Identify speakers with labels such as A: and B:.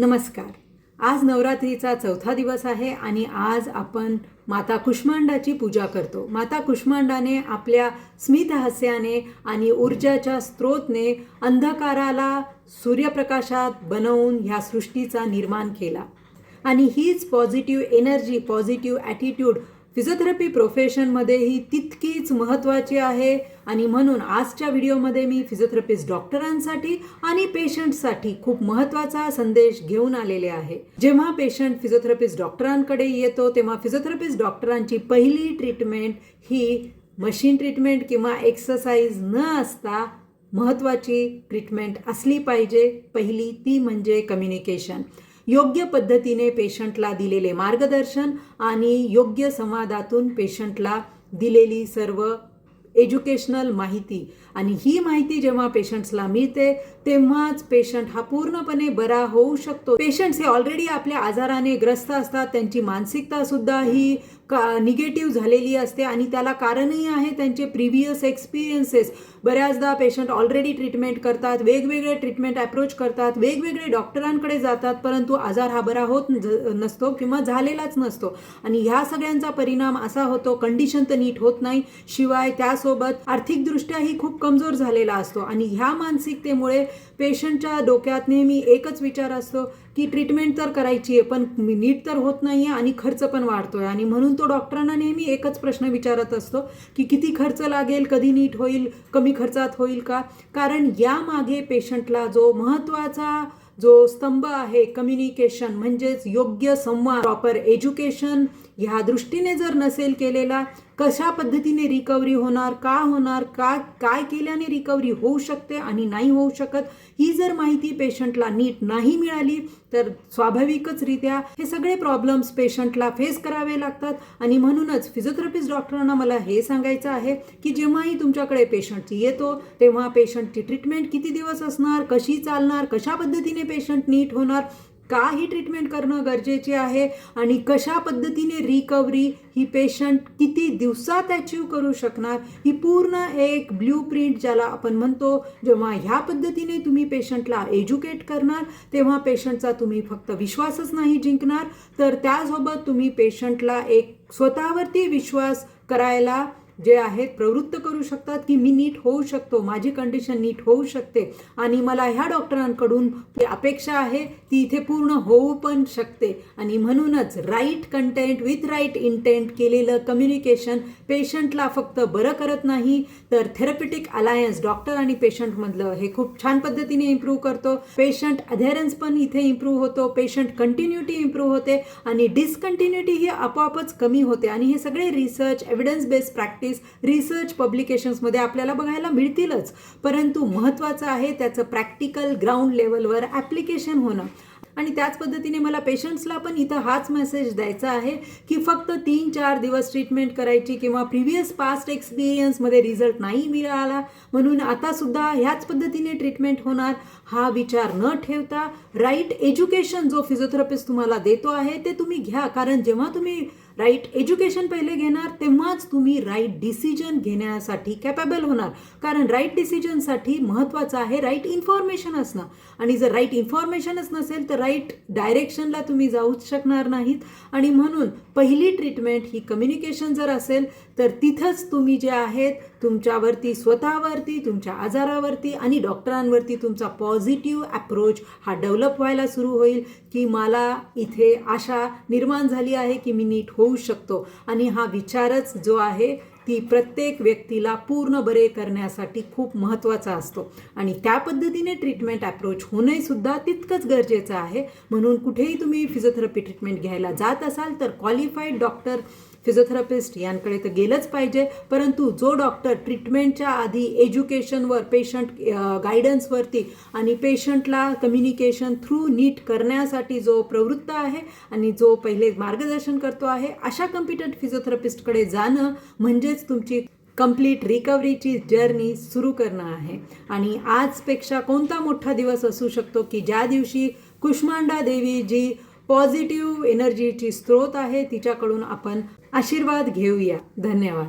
A: नमस्कार. आज नवरात्रीचा चौथा दिवस आहे आणि आज आपण माता कुष्मांडाची पूजा करतो. माता कुष्मांडाने आपल्या स्मित हास्याने आणि ऊर्जाच्या स्रोतने अंधकाराला सूर्यप्रकाशात बनवून ह्या सृष्टीचा निर्माण केला. आणि हीच positive energy positive attitude physiotherapy प्रोफेशनमध्येही तितकीच महत्त्वाची आहे. आणि म्हणून आजच्या व्हिडिओमध्ये मी फिजिओथेरपिस्ट डॉक्टरांसाठी आणि पेशंटसाठी खूप महत्त्वाचा संदेश घेऊन आलेले आहे. जेव्हा पेशंट फिजिओथेरपिस्ट डॉक्टरांकडे येतो तेव्हा फिजिओथेरपिस्ट डॉक्टरांची पहिली ट्रीटमेंट ही मशीन ट्रीटमेंट किंवा एक्सरसाइज न असता महत्त्वाची ट्रीटमेंट असली पाहिजे. पहिली ती म्हणजे कम्युनिकेशन. योग्य पद्धतीने पेशंटला दिलेले मार्गदर्शन आणि योग्य संवादातून पेशंटला दिलेली सर्व एज्युकेशनल माहिती. आणि ही माहिती जेव्हा पेशंट्सला मिळते तेव्हाच पेशंट हा पूर्णपणे बरा होऊ शकतो. पेशंट्स हे ऑलरेडी आपल्या आजाराने ग्रस्त असतात त्यांची मानसिकता सुद्धा ही का निगेटिव्ह झालेली असते आणि त्याला कारणही आहे त्यांचे प्रिव्हियस एक्सपिरियन्सेस बऱ्याचदा पेशंट ऑलरेडी ट्रीटमेंट करतात वेगवेगळे ट्रीटमेंट अप्रोच करतात वेगवेगळे डॉक्टरांकडे जातात परंतु आजार हा बरा होत नसतो किंवा झालेलाच नसतो. आणि ह्या सगळ्यांचा परिणाम असा होतो कंडिशन तर नीट होत नाही शिवाय त्यासोबत आर्थिकदृष्ट्याही खूप कमजोर झालेला असतो. आणि ह्या मानसिकतेमुळे पेशंटच्या डोक्यात नेहमी एकच विचार असतो की ट्रीटमेंट तर करायची आहे पण नीट तर होत नाही आहे आणि खर्च पण वाढतो आहे आणि म्हणून तो डॉक्टरांना नेहमी एकच प्रश्न विचारत असतो की किती खर्च लागेल कधी नीट होईल कमी खर्चात होईल का? कारण यामागे पेशंटला जो महत्त्वाचा जो स्तंभ आहे कम्युनिकेशन म्हणजेच योग्य संवाद प्रॉपर एज्युकेशन ह्या दृष्टीने जर नसेल केलेला कशा पद्धतीने रिकव्हरी होणार का होणार का काय केल्याने रिकव्हरी होऊ शकते आणि नाही होऊ शकत ही जर माहिती पेशंटला नीट नाही मिळाली तर स्वाभाविकच रित्या हे सगळे प्रॉब्लेम्स पेशंटला फेस करावे लागतात. आणि म्हणूनच फिजिओथेरपिस्ट डॉक्टरांना मला हे सांगायचं आहे की जेव्हाही तुमच्याकडे पेशंट येतो तेव्हा पेशंटची ट्रीटमेंट किती दिवस असणार कशी चालणार कशा पद्धतीने पेशंट नीट होणार का ही ट्रीटमेंट करणं गरजेचे आहे आणि कशा पद्धतीने रिकव्हरी ही पेशंट किती दिवसात अचीव करू शकणार ही पूर्ण एक ब्ल्यू प्रिंट ज्याला आपण म्हणतो जेव्हा ह्या पद्धतीने तुम्ही पेशंटला एज्युकेट करणार तेव्हा पेशंटचा तुम्ही फक्त विश्वासच नाही जिंकणार. तर त्यासोबत तुम्ही पेशंटला एक स्वतःवरती विश्वास करायला जे आहेत प्रवृत्त करू शकतात की मी नीट होऊ शकतो माझी कंडिशन नीट होऊ शकते आणि मला ह्या डॉक्टरांकडून अपेक्षा आहे ती इथे पूर्ण होऊ पण शकते. आणि म्हणूनच right content with right intent केलेलं कम्युनिकेशन पेशंटला फक्त बरं करत नाही तर थेरपिटिक अलायन्स डॉक्टर आणि पेशंटमधलं हे खूप छान पद्धतीने इम्प्रूव्ह करतो. पेशंट अधेरन्स पण इथे इम्प्रूव्ह होतो पेशंट कंटिन्युटी इम्प्रूव्ह होते आणि डिसकंटिन्युटी ही आपोआपच कमी होते. आणि हे सगळे research evidence based practice research पब्लिकेशन्समध्ये आपल्याला बघायला मिळतीलच. परंतु महत्त्वाचं आहे त्याचं प्रॅक्टिकल ग्राउंड लेवलवर ॲप्लिकेशन होणं. आणि त्याच पद्धतीने मला पेशंट्सला पण इथं हाच मेसेज द्यायचा आहे की फक्त तीन चार दिवस ट्रीटमेंट करायची किंवा प्रिव्हियस पास्ट एक्सपिरियन्समध्ये रिझल्ट नाही मिळाला म्हणून आतासुद्धा ह्याच पद्धतीने ट्रीटमेंट होणार हा विचार न ठेवता राईट एज्युकेशन जो फिजिओथेरपिस्ट तुम्हाला देतो आहे ते तुम्ही घ्या. कारण जेव्हा तुम्ही राईट एज्युकेशन पहिले घेणार तेव्हाच तुम्ही राईट डिसिजन घेण्यासाठी कॅपेबल होणार. कारण राईट डिसिजनसाठी महत्त्वाचं आहे राईट इन्फॉर्मेशन असणं. आणि जर राईट इन्फॉर्मेशनच नसेल तर राईट डायरेक्शनला तुम्ही जाऊच शकणार नाहीत. आणि म्हणून पहिली ट्रीटमेंट ही कम्युनिकेशन जर असेल तर तिथंच तुम्ही जे आहेत तुमच्यावरती स्वतःवरती तुमच्या आजारावरती आणि डॉक्टरांवरती तुमचा पॉझिटिव्ह अप्रोच हा डेव्हलप व्हायला सुरू होईल की मला इथे आशा निर्माण झाली आहे की मी नीट होऊ शकतो. आणि हा विचारच जो आहे ती प्रत्येक व्यक्तीला पूर्ण बरे करण्यासाठी खूप महत्त्वाचा असतो. आणि त्या पद्धतीने ट्रीटमेंट अप्रोच होणे सुद्धा तितकंच गरजेचं आहे. म्हणून कुठेही तुम्ही फिजिओथेरपी ट्रीटमेंट घ्यायला जात असाल तर क्वालिफाईड डॉक्टर फिजिओथेरपिस्ट यांकडे तर गेलंच पाहिजे परंतु जो डॉक्टर ट्रीटमेंटच्या आधी एज्युकेशनवर पेशंट गायडन्सवरती आणि पेशंटला कम्युनिकेशन थ्रू नीट करण्यासाठी जो प्रवृत्त आहे आणि जो पहिले मार्गदर्शन करतो आहे अशा कम्पिटंट फिजिओथेरपिस्टकडे जाणं म्हणजेच तुमची कंप्लीट रिकव्हरीची जर्नी सुरू करणं आहे. आणि आजपेक्षा कोणता मोठा दिवस असू शकतो की ज्या दिवशी कुष्मांडा देवी जी पॉझिटिव्ह एनर्जीची स्रोत आहे तिच्याकडून आपण आशीर्वाद घेऊया. धन्यवाद.